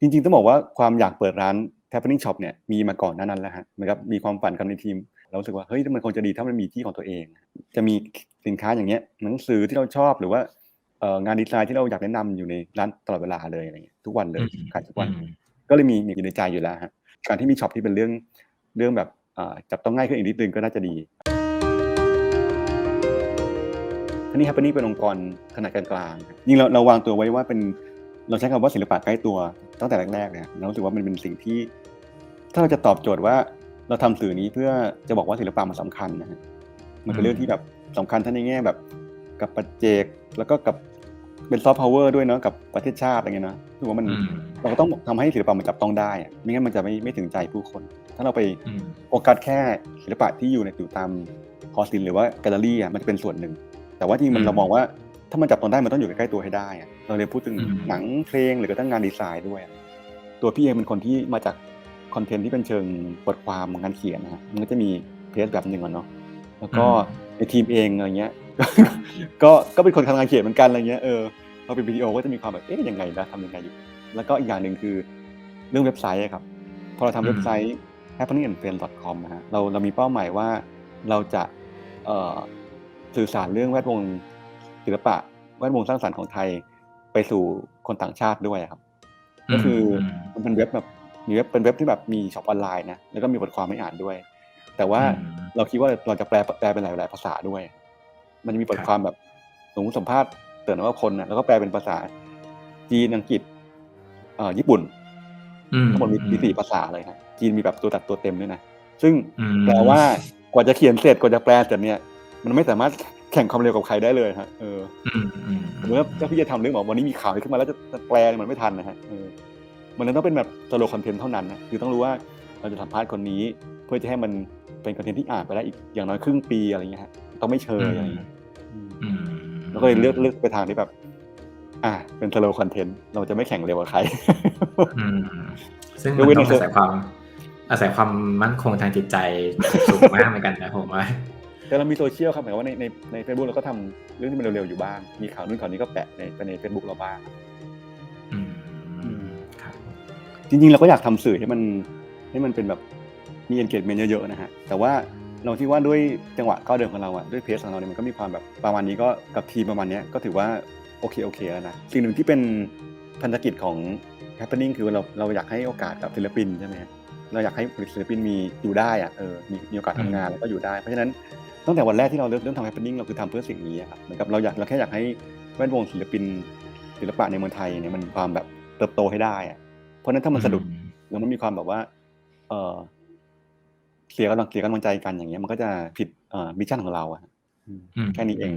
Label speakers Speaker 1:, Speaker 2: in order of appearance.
Speaker 1: จริงๆต้องบอกว่าความอยากเปิดร้าน happening shop เนี่ยมีมาก่อนหน้านั้นแล้วฮะเหมือนกับมีความฝันกันในทีมเรารู้สึกว่าเฮ้ยมันคงจะดีถ้ามันมีที่ของตัวเอง จะมีสินค้าอย่างเงี้ยหนังสือที่เราชอบหรือว่าเอ่องานดีไซน์ที่เราอยากแนะนำอยู่ในร้านตลอดเวลาเลยอะไรเงี้ยทุกวันเลย
Speaker 2: อืม
Speaker 1: ขายทุกวัน
Speaker 2: อืม
Speaker 1: ก็เลยมีมีอยู่ในใจอยู่แล้วฮะการที่มีช็อปที่เป็นเรื่องเรื่องแบบอ่าจับต้องง่ายขึ้นอีกนิดนึงก็น่าจะดีทีนี้ Happening เป็นองค์กรขนาดกลางๆยิ่งเราเราวางตัวไว้ว่าเป็นเราใช้คำว่าศิลปะใกล้ตัว ตั้งแต่แรกๆเนี่ยเรารู้สึกว่ามันเป็นสิ่งที่ ถ้าเราจะตอบโจทย์ว่า เราทำสื่อนี้เพื่อจะบอกว่าศิลปะมันสำคัญนะฮะมันเป็นเรื่องที่แบบสำคัญทั้งในแง่แบบ กับปัจเจกแล้วก็กับเป็นซอฟต์พาวเวอร์ด้วยเนาะกับประเทศชาติอะไรเงี้ยเนาะคือว่ามัน
Speaker 2: อืม
Speaker 1: เราก็ต้องทำให้ศิลปะมันจับต้องได้อะไม่งั้นมันจะไม่ไม่ถึงใจผู้คน ถ้าเราไป
Speaker 2: อืม
Speaker 1: โฟกัสแค่ศิลปะที่อยู่ในอยู่ตามหอศิลป์หรือว่าแกลเลอรี่อะมันจะเป็นส่วนหนึ่ง แต่ว่าจริงๆมัน
Speaker 2: อืม
Speaker 1: เรามองว่า ถ้ามันจับต้องได้มันต้องอยู่ใกล้ๆตัวให้ได้อะเราเลยพูดถึง
Speaker 2: อืม
Speaker 1: หนังเพลงหรือกระทั่งงานดีไซน์ด้วยอะตัวพี่เองเป็นคนที่มาจากคอนเทนต์ที่เป็นเชิงบทความงานเขียนนะฮะมันก็จะมีเพจแบบหนึ่งอะเนาะแล้วก็ในทีมเองอะไรเงี้ย ก็ก็เป็นคนทำงานเขียนเหมือนกันอะไรเงี้ยเออพอเป็นวิดีโอก็จะมีความแบบเอ๊ะยังไงนะทำยังไงอยู่ แล้วก็อีกอย่างหนึ่งคือเรื่องเว็บไซต์อะครับพอเราทำเว็บไซต์ happeningandfriends.com นะฮะเราเรามีเป้าหมายว่าเราจะเอ่อสื่อสารเรื่องแวดวง ศิลปะแวดวงสร้างสรรค์ของไทยไปสู่คนต่างชาติด้วยอะครับ ก็คืออ
Speaker 2: ม
Speaker 1: มันเป็นเว็บแบบมีเว็บเป็นเว็บที่แบบมีช็อปออนไลน์นะแล้วก็มีบทความให้อ่านด้วย แต่ว่า
Speaker 2: อืม
Speaker 1: เราคิดว่าเราจะแปลแปลเป็นหลายๆภาษาด้วย มันจะมีบทความแบบสมมติสัมภาษณ์เตือนว่าคนนะแล้วก็แปลเป็นภาษาจีนอังกฤษเอ่อญี่ปุ่น
Speaker 2: อืม
Speaker 1: ทั้งหมดมีมีสี่ภาษาเลยครับจีนมีแบบตัวตัดตัวเต็มด้วยนะซึ่ง
Speaker 2: อืม
Speaker 1: แปลว่ากว่าจะเขียนเสร็จกว่าจะแปลเสร็จเนี่ย มันไม่สามารถ แข่งความเร็วกับใครได้เลยฮะเออ
Speaker 2: อืมอืม
Speaker 1: สมมติว่าถ้าพี่จะทำเรื่องบอกวันนี้มีข่าวนี้ขึ้นมาแล้วจะจะแปลเนี่ยมันไม่ทันนะฮะเออมันเลยต้องเป็นแบบสโลคอนเทนต์เท่านั้นนะคือต้องรู้ว่าเราจะสัมภาษณ์คนนี้ เพื่อจะให้มันเป็นคอนเทนต์ที่อ่านไปได้อีกอย่างน้อยครึ่งปีอะไรเงี้ยฮะต้องไม่เชยอะไรเงี้ยอืม
Speaker 2: อืม
Speaker 1: แล้วก็เลยเลือกเลือกไปทางที่แบบ อ่า เป็นสโลคอนเทนต์เราจะไม่แข่งเร็วกับใคร
Speaker 2: อืมซึ่ง
Speaker 1: ย
Speaker 2: มัน
Speaker 1: กเว้น
Speaker 2: ต้อง
Speaker 1: ใน
Speaker 2: อาศัยความอาศัยความมั่นคงทางจิตใจสูงมากเหมือนกันนะผมว่า
Speaker 1: แต่เรามีโซเชียลครับหมายความว่าในในในเฟซบุ๊กเราก็ทำเรื่องที่มันเร็วๆอยู่บ้าง มีข่าวนู่นข่าวนี้ก็แปะในไปในเฟซบุ๊กเราบ้าง
Speaker 2: อืมครับ
Speaker 1: จริงๆเราก็อยากทำสื่อให้มันให้มันเป็นแบบมี engagement เยอะๆนะฮะแต่ว่าเราคิดว่าด้วยจังหวะก้าวเดินของเราอะด้วยเพจของเราเนี่ยมันก็มีความแบบประมาณนี้ก็กับทีมประมาณเนี้ยก็ถือว่าโอเคโอเคแล้วนะสิ่งหนึ่งที่เป็นพันธกิจของ happening คือเราเราอยากให้โอกาสกับศิลปินใช่ไหมฮะเราอยากให้ศิลปินมีอยู่ได้อะเออมีมีโอกาสทำงานแล้วก็อยู่ได้ เพราะฉะนั้น ตั้งแต่วันแรกที่เราเริ่มเริ่มทำ happening เราคือทำเพื่อสิ่งนี้อะครับเหมือนกับเราอยากเราแค่อยากให้แวดวงศิลปินศิลปะในเมืองไทยเนี่ยมันมีความแบบเติบโตให้ได้อะเพราะฉะนั้นถ้ามันสะดุดหรือมันมีความแบบว่า เออเสียกำลังเสียกำลังใจกันอย่างเงี้ย มันก็จะผิดเอ่อมิชชั่นของเราอะอืม
Speaker 2: อืม
Speaker 1: แค่นี้เอง
Speaker 2: ม